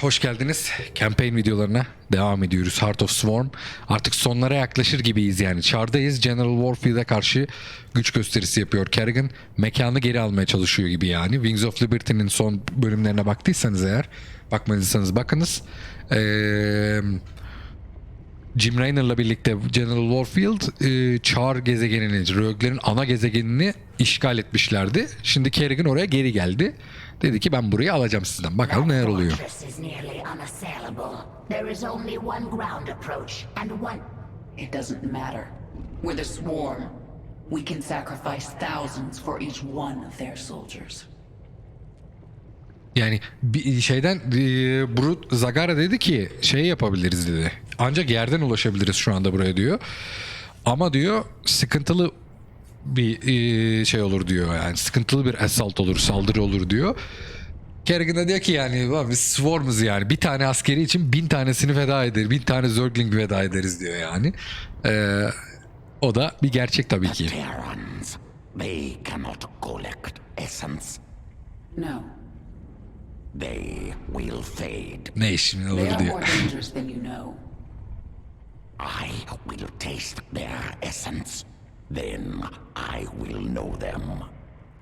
hoş geldiniz. Campaign videolarına devam ediyoruz. Heart of Swarm. Artık sonlara yaklaşır gibiyiz yani. Çardayız. General Warfield'e karşı güç gösterisi yapıyor Kerrigan. Mekanı geri almaya çalışıyor gibi yani. Wings of Liberty'nin son bölümlerine baktıysanız eğer, bakmadıysanız bakınız. Eee... Jim Raynor'la birlikte General Warfield e, Char gezegenini, Rogue'lerin ana gezegenini işgal etmişlerdi. Şimdi Kerrigan oraya geri geldi. Dedi ki ben burayı alacağım sizden. Bakalım neler oluyor. There is only one ground approach and one. It doesn't matter. We're the swarm. We can sacrifice thousands for each one of their soldiers. Yani bir şeyden e, Brut Zagara dedi ki şey yapabiliriz dedi. Ancak yerden ulaşabiliriz şu anda buraya diyor. Ama diyor sıkıntılı bir e, şey olur diyor yani sıkıntılı bir assault olur saldırı olur diyor. Kerrigan da diyor ki yani "Ulan biz swarm'ız yani bir tane askeri için bin tanesini feda ederiz bin tane zergling feda ederiz diyor yani. Ee, o da bir gerçek tabii ki. They cannot collect essence. No, They will fade. Ne işin they olur are diyor. more dangerous than you know. I will taste their essence. Then I will know them.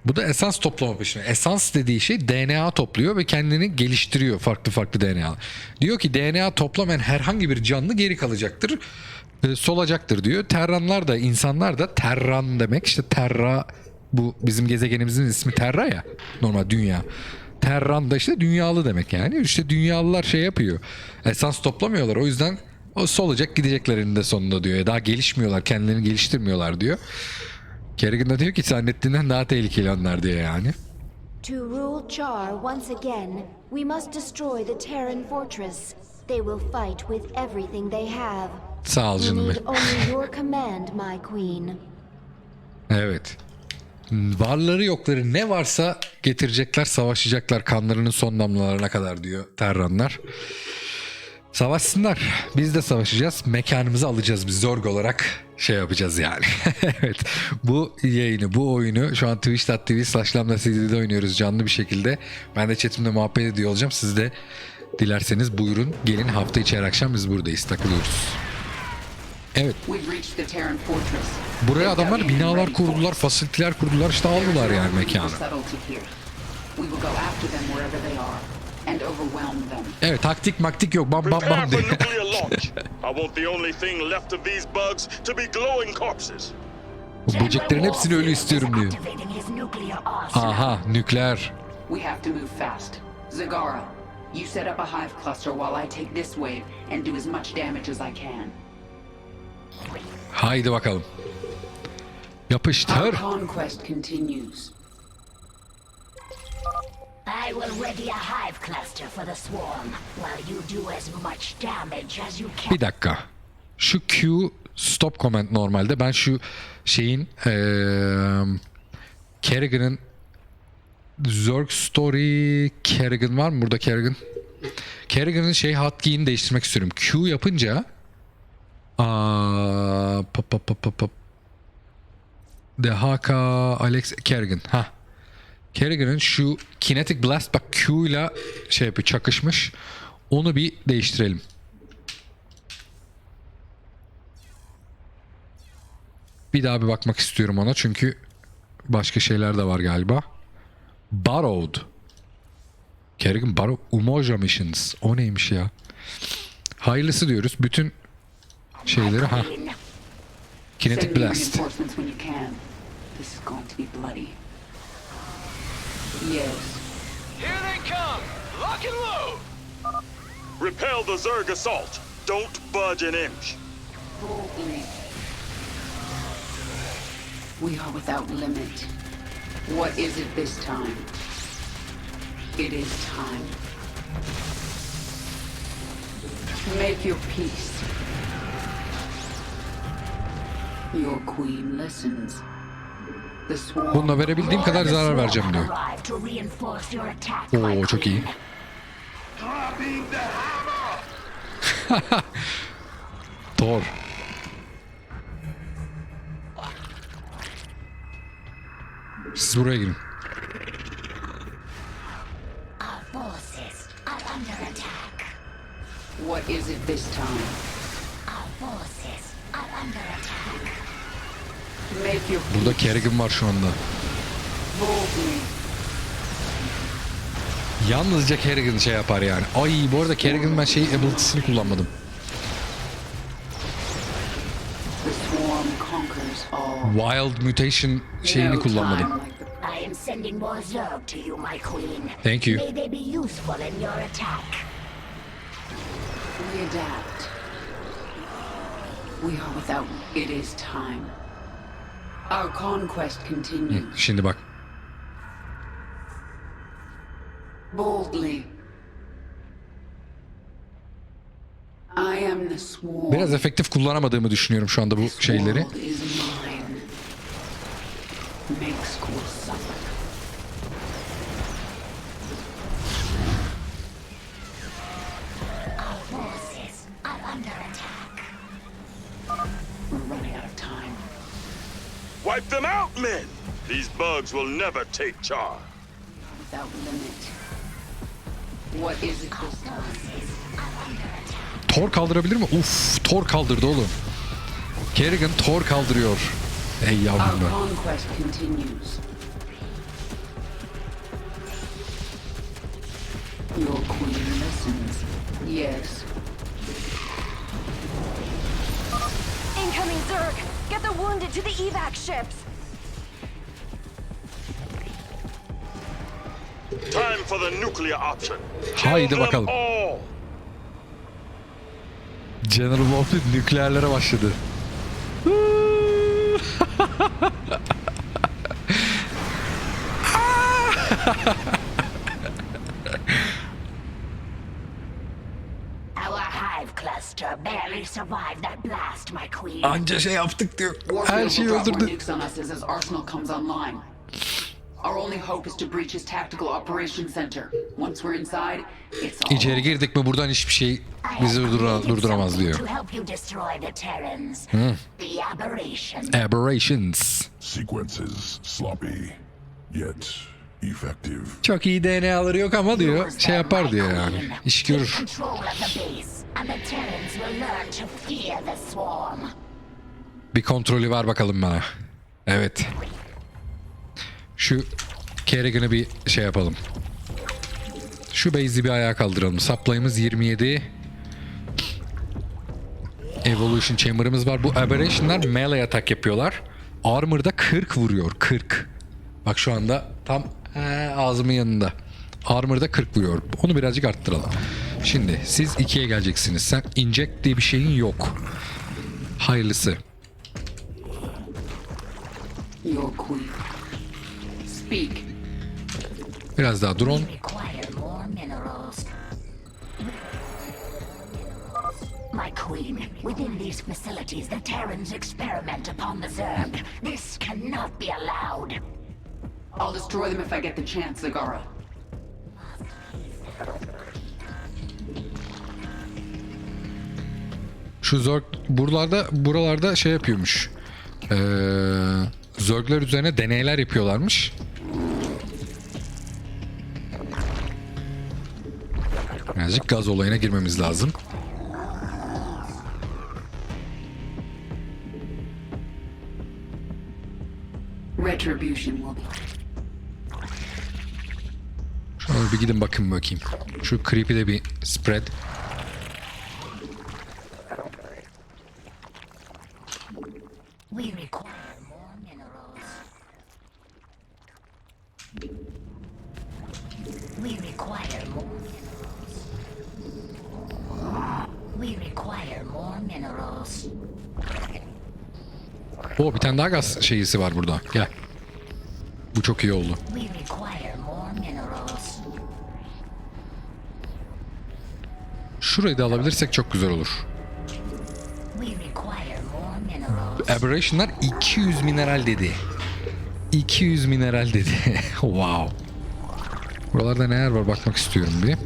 Bu da esans toplama peşinde. Esans dediği şey DNA topluyor ve kendini geliştiriyor farklı farklı DNA. Diyor ki DNA toplamayan herhangi bir canlı geri kalacaktır. e, solacaktır diyor. Terranlar da insanlar da Terran demek işte Terra bu bizim gezegenimizin ismi Terra ya. Normal dünya. Terran da işte dünyalı demek yani. İşte dünyalılar şey yapıyor. Esans toplamıyorlar. O yüzden o solacak gidecekler eninde sonunda diyor. Daha gelişmiyorlar. Kendilerini geliştirmiyorlar diyor. Kerrigan da diyor ki zannettiğinden daha tehlikeli onlar diye yani. To rule Char once again, we must destroy the Terran fortress. They will fight with everything they have. Sağ ol canım benim. only your command, my queen. Evet. Varları yokları ne varsa getirecekler, savaşacaklar kanlarının son damlalarına kadar diyor Terranlar. Savaşsınlar. Biz de savaşacağız. Mekanımızı alacağız biz Zorg olarak şey yapacağız yani. evet. Bu yayını, bu oyunu şu an twitch.tv slash lambda CD'de oynuyoruz canlı bir şekilde. Ben de chatimde muhabbet ediyor olacağım. Siz de dilerseniz buyurun gelin hafta içi her akşam biz buradayız takılıyoruz. Evet. Buraya adamlar binalar kurdular, fasiliteler kurdular, işte aldılar yani mekanı. And them. Evet taktik maktik yok bam bam Prepare bam for diye. nuclear launch. I want the only thing left of these bugs to be glowing corpses. Bu böceklerin hepsini ölü istiyorum diyor. Activating his nuclear arsenal. Aha nükleer. We have to move fast. Zagara, you set up a hive cluster while I take this wave and do as much damage as I can. Haydi bakalım. Our Yapıştır. conquest continues. I will ready a hive cluster for the swarm, while you do as much damage as you can. Bir dakika. Şu Q stop comment normalde. Ben şu şeyin eee Kerrigan'ın Zerg Story Kerrigan var mı burada Kerrigan? Kerrigan'ın şey hotkey'ini değiştirmek istiyorum. Q yapınca aa, pop pop pop pop pop. DHK Alex Kerrigan. Ha. Kerrigan'ın şu Kinetic Blast bak Q ile şey yapıyor çakışmış. Onu bir değiştirelim. Bir daha bir bakmak istiyorum ona çünkü başka şeyler de var galiba. Borrowed. Kerrigan Borrow Umoja Missions. O neymiş ya? Hayırlısı diyoruz. Bütün şeyleri ha. Kinetic Blast. Yes. Here they come! Lock and load! Repel the Zerg assault. Don't budge an inch. Boldly. We are without limit. What is it this time? It is time. Make your peace. Your queen listens. Bununla verebildiğim kadar zarar vereceğim diyor. Oo çok iyi. Thor. Siz buraya girin. What is it this time? Burada Kerrigan var şu anda. Yalnızca Kerrigan şey yapar yani. Ay bu arada Kerrigan ben şey ability'sini kullanmadım. Wild Mutation şeyini kullanmadım. Thank you. We are without. It is time. Our conquest continues. Şimdi bak. Boldly. I am the swarm. Biraz efektif kullanamadığımı düşünüyorum şu anda bu şeyleri. Men! These bugs will never take charge. Without limit. What is it this time? Thor kaldırabilir mi? Uf, Thor kaldırdı oğlum. Kerrigan Thor kaldırıyor. Ey yavrum be. conquest continues. Your queen listens. Yes. Incoming Zerg! Get the wounded to the evac ships! Haydi bakalım. General Wolf'un nükleerlere başladı. Our hive cluster barely survived that blast, my queen. Anca şey yaptık diyor. Her Warfield şeyi öldürdü. Our only hope is to breach his tactical operations center. Once we're inside, it's all İçeri girdik mi buradan hiçbir şey bizi durdura- durduramaz diyor. To help you destroy the Terrans. The aberration. Aberrations. Sequences sloppy, yet effective. Çok iyi DNA'ları yok ama diyor şey yapar diyor yani. İş görür. Bir kontrolü ver bakalım bana. Evet. Şu Kerrigan'ı bir şey yapalım. Şu base'i bir ayağa kaldıralım. Supply'ımız 27. Evolution Chamber'ımız var. Bu Aberration'lar melee atak yapıyorlar. Armor'da 40 vuruyor. 40. Bak şu anda tam he, ağzımın yanında. Armor'da 40 vuruyor. Onu birazcık arttıralım. Şimdi siz ikiye geleceksiniz. Sen inject diye bir şeyin yok. Hayırlısı. queen. Speak. Biraz daha drone. My queen, within these facilities, the Terrans experiment upon the Zerg. This cannot be allowed. I'll destroy them if I get the chance, Zagara. Şu Zerg buralarda buralarda şey yapıyormuş. Ee, Zergler üzerine deneyler yapıyorlarmış. Birazcık gaz olayına girmemiz lazım. Şöyle bir gidin bakın bakayım. Şu creepy de bir spread. We require more minerals. We require more minerals. We require more minerals. O bir tane daha gaz şeyisi var burada. Gel. Bu çok iyi oldu. Şurayı da alabilirsek çok güzel olur. Aberration'lar 200 mineral dedi. 200 mineral dedi. wow. Buralarda neler var bakmak istiyorum bir.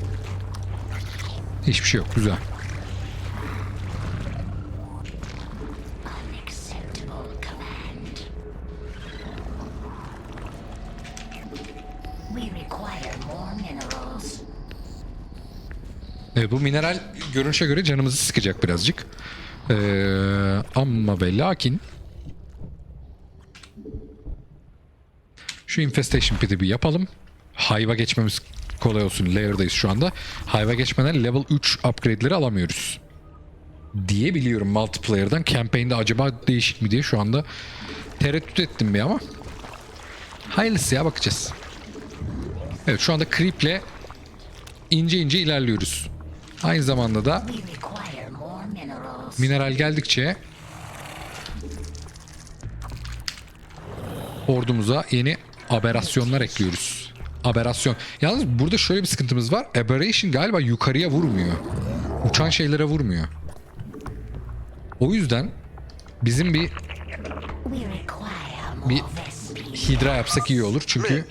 Hiçbir şey yok. Güzel. Bu mineral görünüşe göre canımızı sıkacak birazcık. Ee, ama ve lakin şu infestation pit'i bir yapalım. Hive'a geçmemiz kolay olsun. Layer'dayız şu anda. Hive'a geçmeden level 3 upgrade'leri alamıyoruz. Diye biliyorum multiplayer'dan. Campaign'de acaba değişik mi diye şu anda tereddüt ettim bir ama. Hayırlısı ya bakacağız. Evet şu anda Creep'le ince ince ilerliyoruz. Aynı zamanda da mineral geldikçe ordumuza yeni aberrasyonlar ekliyoruz. Aberrasyon. Yalnız burada şöyle bir sıkıntımız var. Aberration galiba yukarıya vurmuyor. Uçan şeylere vurmuyor. O yüzden bizim bir bir hidra yapsak iyi olur. Çünkü Men,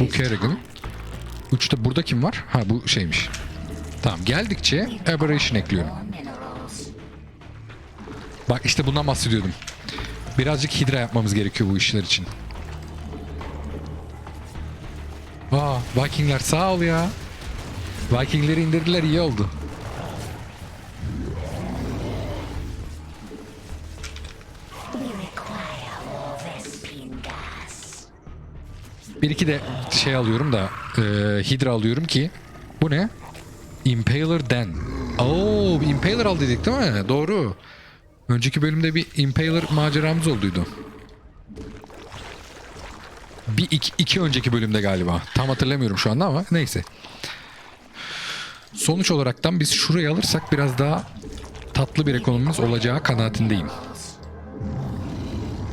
Bu Kerrigan. Üçte burada kim var? Ha bu şeymiş. Tamam geldikçe aberration ekliyorum. Bak işte bundan bahsediyordum. Birazcık hidra yapmamız gerekiyor bu işler için. Aa Vikingler sağ ol ya. Vikingleri indirdiler iyi oldu. Bir iki de şey alıyorum da e, hidra alıyorum ki bu ne? Impaler Den. Oo Impaler al dedik değil mi? Doğru. Önceki bölümde bir Impaler maceramız olduydu. Bir iki, iki önceki bölümde galiba. Tam hatırlamıyorum şu anda ama neyse. Sonuç olaraktan biz şurayı alırsak biraz daha tatlı bir ekonomimiz olacağı kanaatindeyim.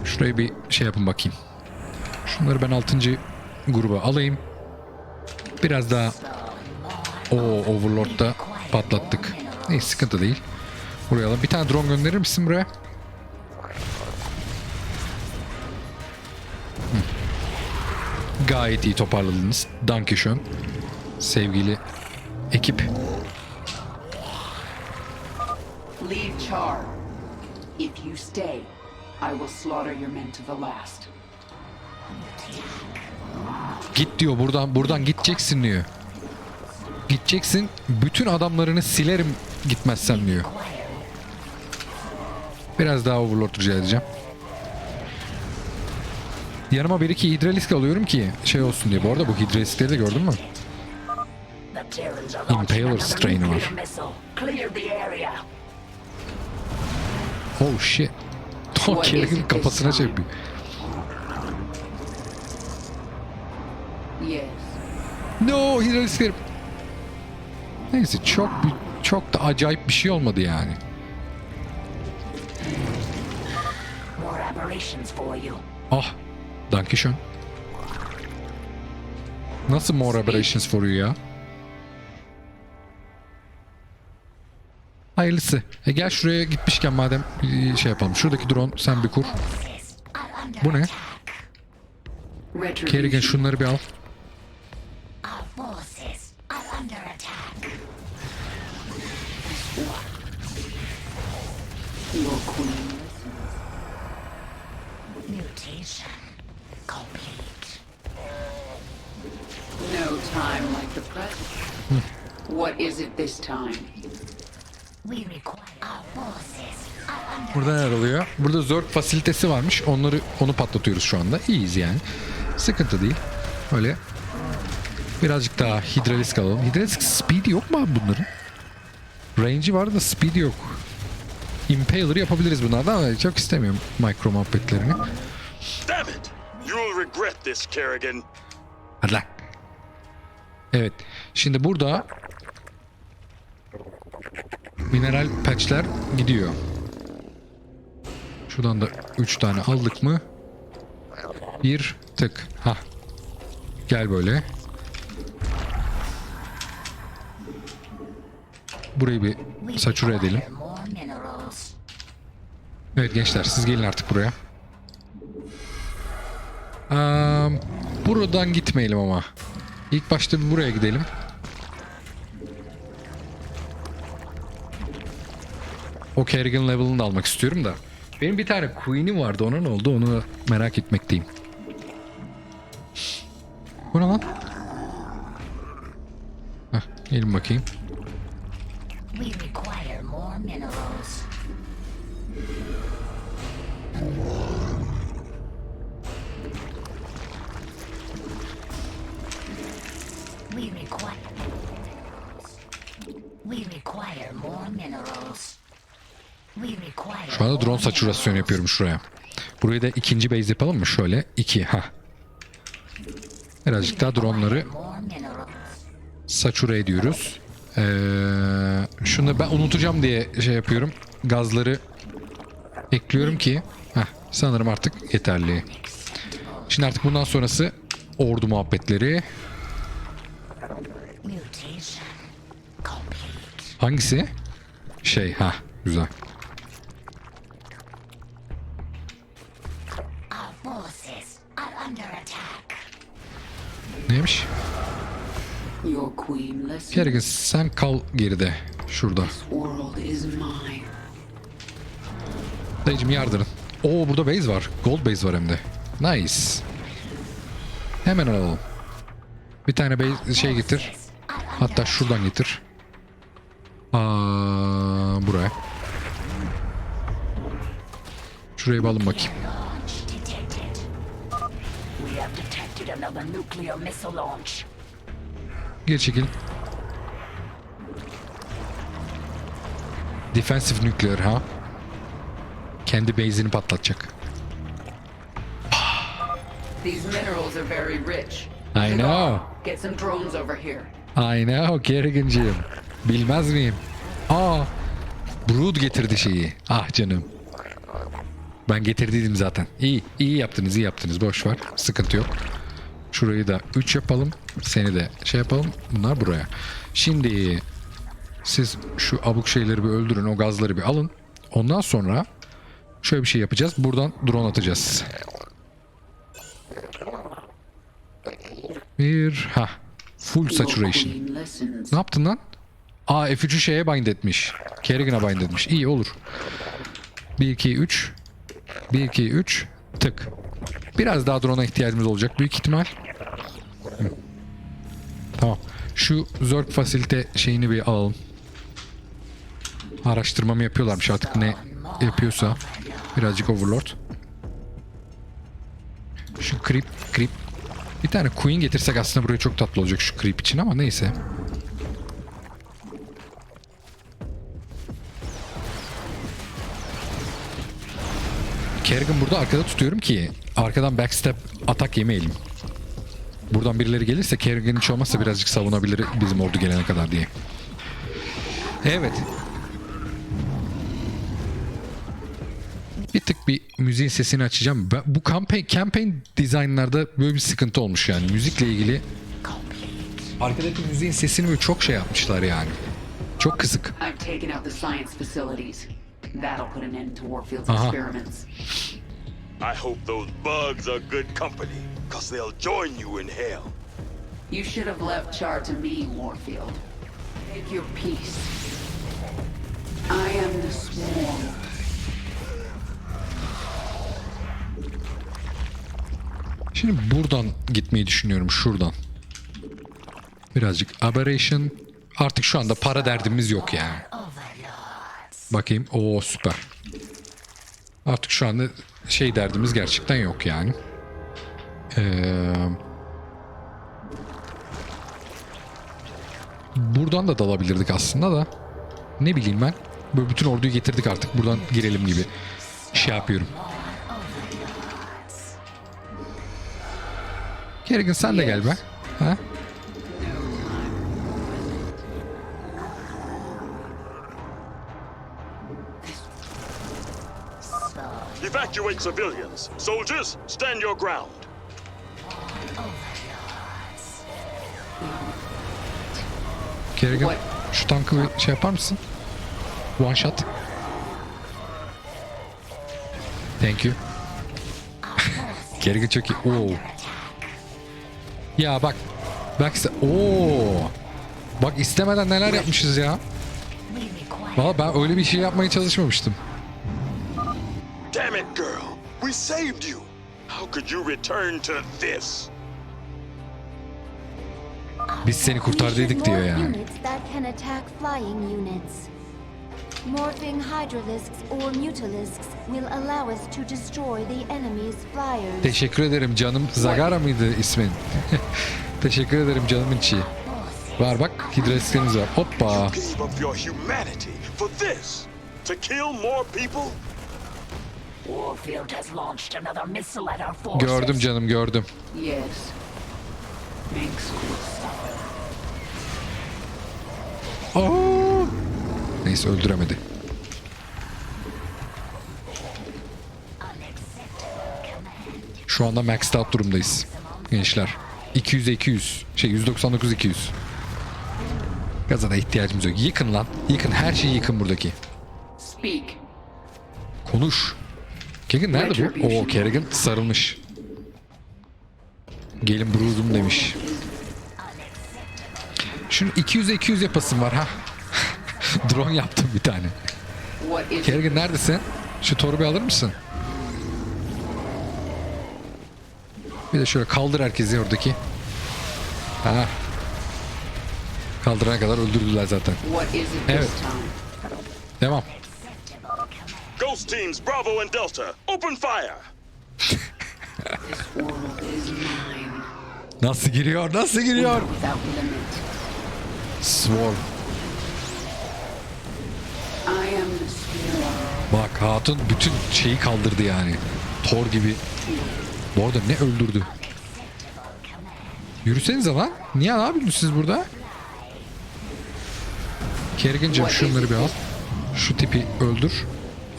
Şurayı bir şey yapın bakayım. Şunları ben 6. gruba alayım. Biraz daha o Overlord'da patlattık. Neyse sıkıntı değil. Buraya alalım. Bir tane drone gönderir misin buraya? Gayet iyi toparladınız. Dankeschön. Sevgili ekip. Leave Char. If you stay, I will slaughter your men to the last. Git diyor buradan buradan gideceksin diyor. Gideceksin. Bütün adamlarını silerim gitmezsen diyor. Biraz daha Overlord rica edeceğim. Yanıma bir iki hidralisk alıyorum ki şey olsun diye. Bu arada bu hidraliskleri de gördün mü? Impaler strain var. Oh shit. İs Kerrigan kafasına şey Yes. No hidralisklerim. Neyse çok bir- çok da acayip bir şey olmadı yani. More aberrations for you. Ah. Dankeschön. Nasıl more aberrations for you ya? Hayırlısı. E gel şuraya gitmişken madem bir şey yapalım. Şuradaki drone sen bir kur. Bu ne? Kerrigan şunları bir al. What is it this time? We require our forces are under Burada neler oluyor? Burada Zerg fasilitesi varmış. Onları onu patlatıyoruz şu anda. İyiyiz yani. Sıkıntı değil. Öyle birazcık daha hidralisk alalım. Hidralisk speed yok mu abi bunların? Range'i var da speed yok. Impaler yapabiliriz bunlardan ama çok istemiyorum micro muhabbetlerini. Damn it! You'll regret this, Kerrigan. Hadi lan. Evet. Şimdi burada mineral patchler gidiyor. Şuradan da 3 tane aldık mı? Bir tık. Ha. Gel böyle. Burayı bir saçure edelim. Evet gençler siz gelin artık buraya. Aa, buradan gitmeyelim ama. İlk başta bir buraya gidelim. O Kerrigan level'ını da almak istiyorum da. Benim bir tane Queen'im vardı ona ne oldu onu merak etmekteyim. Bu ne lan? Heh, gelin bakayım. We require more minerals. Şu anda drone satürasyonu minerals. yapıyorum şuraya. Burayı da ikinci base yapalım mı? Şöyle iki. ha. Birazcık daha dronları saçura ediyoruz. Ee, şunu ben unutacağım diye şey yapıyorum. Gazları ekliyorum ki heh, sanırım artık yeterli. Şimdi artık bundan sonrası ordu muhabbetleri. Hangisi? Şey ha güzel. Neymiş? Kerrigan sen kal geride. Şurada. Dayıcım yardırın. Oo burada base var. Gold base var hem de. Nice. Hemen alalım. Bir tane base şey getir. Hatta şuradan getir. Aa, buraya. Şuraya bir alın bakayım. Another nuclear missile launch. Geri çekil. Defensive nuclear ha. Kendi base'ini patlatacak. These minerals are very rich. I know. Get some drones over here. I know Kerrigan'cığım. Bilmez miyim? Aa, Brood getirdi şeyi. Ah canım. Ben getirdiydim zaten. İyi, iyi yaptınız, iyi yaptınız. Boş ver. Sıkıntı yok. Şurayı da 3 yapalım. Seni de şey yapalım. Bunlar buraya. Şimdi siz şu abuk şeyleri bir öldürün. O gazları bir alın. Ondan sonra şöyle bir şey yapacağız. Buradan drone atacağız. Bir ha full saturation. Ne yaptın lan? Aa F3'ü şeye bind etmiş. Kerrigan'a bind etmiş. İyi olur. 1 2 3 1 2 3 tık. Biraz daha drone'a ihtiyacımız olacak büyük ihtimal. Tamam. Şu Zerg fasilite şeyini bir alalım. Araştırmamı yapıyorlarmış artık ne yapıyorsa. Birazcık Overlord. Şu creep creep. Bir tane queen getirsek aslında buraya çok tatlı olacak şu creep için ama neyse. Kerrigan burada arkada tutuyorum ki arkadan backstep atak yemeyelim. Buradan birileri gelirse Kerrigan hiç olmazsa birazcık savunabilir bizim ordu gelene kadar diye. Evet. Bir tık bir müziğin sesini açacağım. Ben, bu campaign, campaign dizaynlarda böyle bir sıkıntı olmuş yani. Müzikle ilgili arkadaki müziğin sesini böyle çok şey yapmışlar yani. Çok kısık. I've taken out the science facilities. That'll put an end to Warfield's Uh-huh. experiments. I hope those bugs are good company, cause they'll join you in hell. You should have left Char to me, Warfield. Take your peace. I am the swarm. Şimdi buradan gitmeyi düşünüyorum şuradan. Birazcık aberration. Artık şu anda para derdimiz yok yani. Bakayım. Oo süper. Artık şu anda şey derdimiz gerçekten yok yani. Ee, buradan da dalabilirdik aslında da. Ne bileyim ben. Böyle bütün orduyu getirdik artık. Buradan girelim gibi. Şey yapıyorum. Kerrigan sen de gel be. Ha? Evacuate civilians. Soldiers, stand your ground. Kerrigan şu tankı bir şey yapar mısın? One shot. Thank you. Kerrigan çok iyi. Oo. Ya bak. Bak işte. Oo. Bak istemeden neler yapmışız ya. Valla ben öyle bir şey yapmaya çalışmamıştım. Damn it, girl. We saved you. How could you return to this? Biz seni kurtardıydık diyor yani. units that can attack flying units. Morphing Hydralisks or Mutalisks will allow us to destroy the enemy's flyers. Teşekkür ederim canım. Zagara mıydı ismin? Teşekkür ederim canımın içi. Var bak hidrolislerimiz var. Hoppa. You gave up your humanity for this. To kill more people? Warfield has launched another missile at our forces. Gördüm canım gördüm. Yes. Chris. Aa! Neyse öldüremedi. Şu anda maxed out durumdayız. Gençler. 200'e 200. Şey 199 200. Gaza da ihtiyacımız yok. Yıkın lan. Yıkın. Her şeyi yıkın buradaki. Speak. Konuş. Kerrigan nerede bu? Oo Kerrigan sarılmış. Gelin brudum demiş. Şunu 200'e 200 yapasım var ha. Drone yaptım bir tane. Kerrigan neredesin? Şu torbayı alır mısın? Bir de şöyle kaldır herkesi oradaki. Ha. Kaldırana kadar öldürdüler zaten. Evet. Devam. Ghost teams Bravo and Delta, open fire! Nasıl giriyor? Nasıl giriyor? Swarm. Bak hatun bütün şeyi kaldırdı yani. Thor gibi. Bu arada ne öldürdü? Yürüsenize lan. Niye ne yapıyorsunuz siz burada? Kerrigan'cığım şunları bir al. Şu tipi öldür.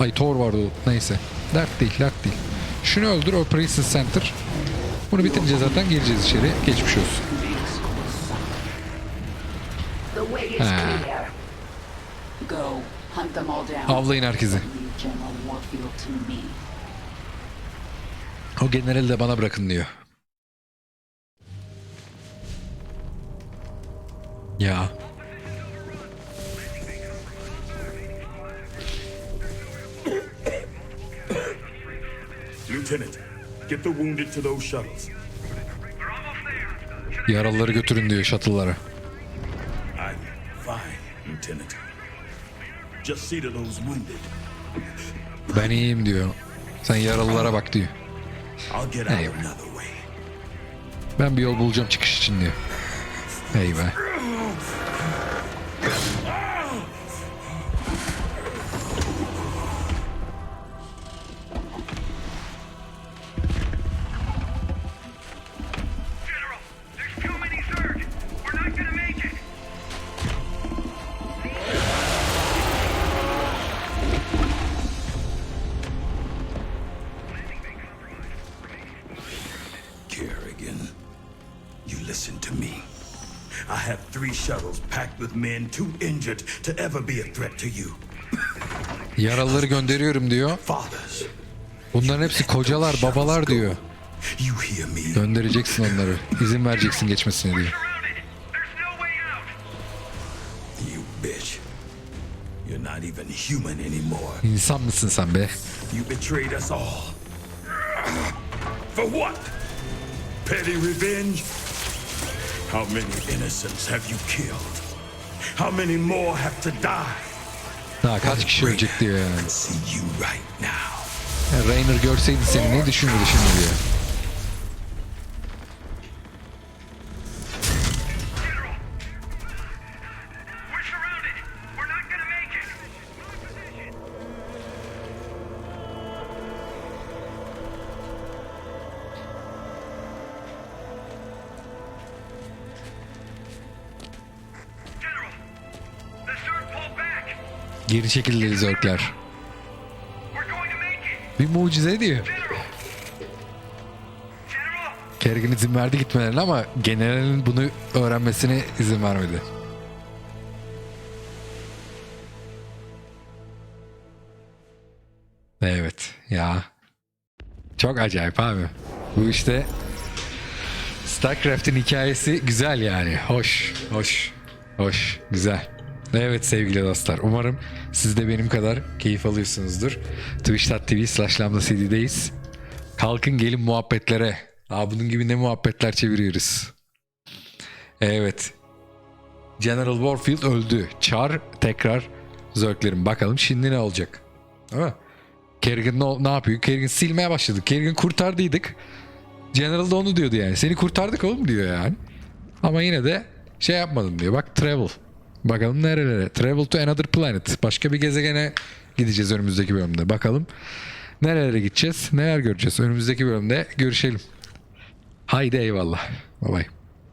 Ay Thor vardı o. Neyse. Dert değil, dert değil. Şunu öldür Operation Center. Bunu bitince zaten gireceğiz içeri. Geçmiş olsun. Down. Avlayın herkesi. O generali de bana bırakın diyor. Ya. Lieutenant, get the wounded to those shuttles. Yaralıları götürün diyor shuttle'lara. I fine, Lieutenant. Just see to those wounded. Ben iyiyim diyor. Sen yaralılara bak diyor. Way. Ben bir yol bulacağım çıkış için diyor. Hey three shuttles packed with men too injured to ever be a threat to you. Yaralıları gönderiyorum diyor. Fathers, Bunların hepsi kocalar, babalar diyor. you hear me? Göndereceksin onları. İzin vereceksin geçmesine diyor. You bitch. You're not even human anymore. İnsan mısın sen be? You betrayed us all. For what? Petty revenge? How many innocents have you killed? How many more have to die? Daha kaç kişi ölecek diyor yani. See you right now. Ya Rainer görseydi seni ne düşünürdü şimdi diyor. Geri çekildi it. Bir mucize diyor. Kerrigan izin verdi gitmelerine ama generalin bunu öğrenmesine izin vermedi. Evet ya. Çok acayip abi. Bu işte StarCraft'in hikayesi güzel yani. Hoş, hoş, hoş, güzel. Evet sevgili dostlar. Umarım siz de benim kadar keyif alıyorsunuzdur. Twitch.tv slash cd'deyiz. Kalkın gelin muhabbetlere. Aa, bunun gibi ne muhabbetler çeviriyoruz. Evet. General Warfield öldü. Char tekrar zörklerim. Bakalım şimdi ne olacak. Mi? Kerrigan ne, ne yapıyor? Kerrigan silmeye başladık. Kerrigan kurtardıydık. General da onu diyordu yani. Seni kurtardık oğlum diyor yani. Ama yine de şey yapmadın diyor. Bak travel. Bakalım nerelere. Travel to another planet. Başka bir gezegene gideceğiz önümüzdeki bölümde. Bakalım nerelere gideceğiz. Neler göreceğiz. Önümüzdeki bölümde görüşelim. Haydi eyvallah. Bye bye.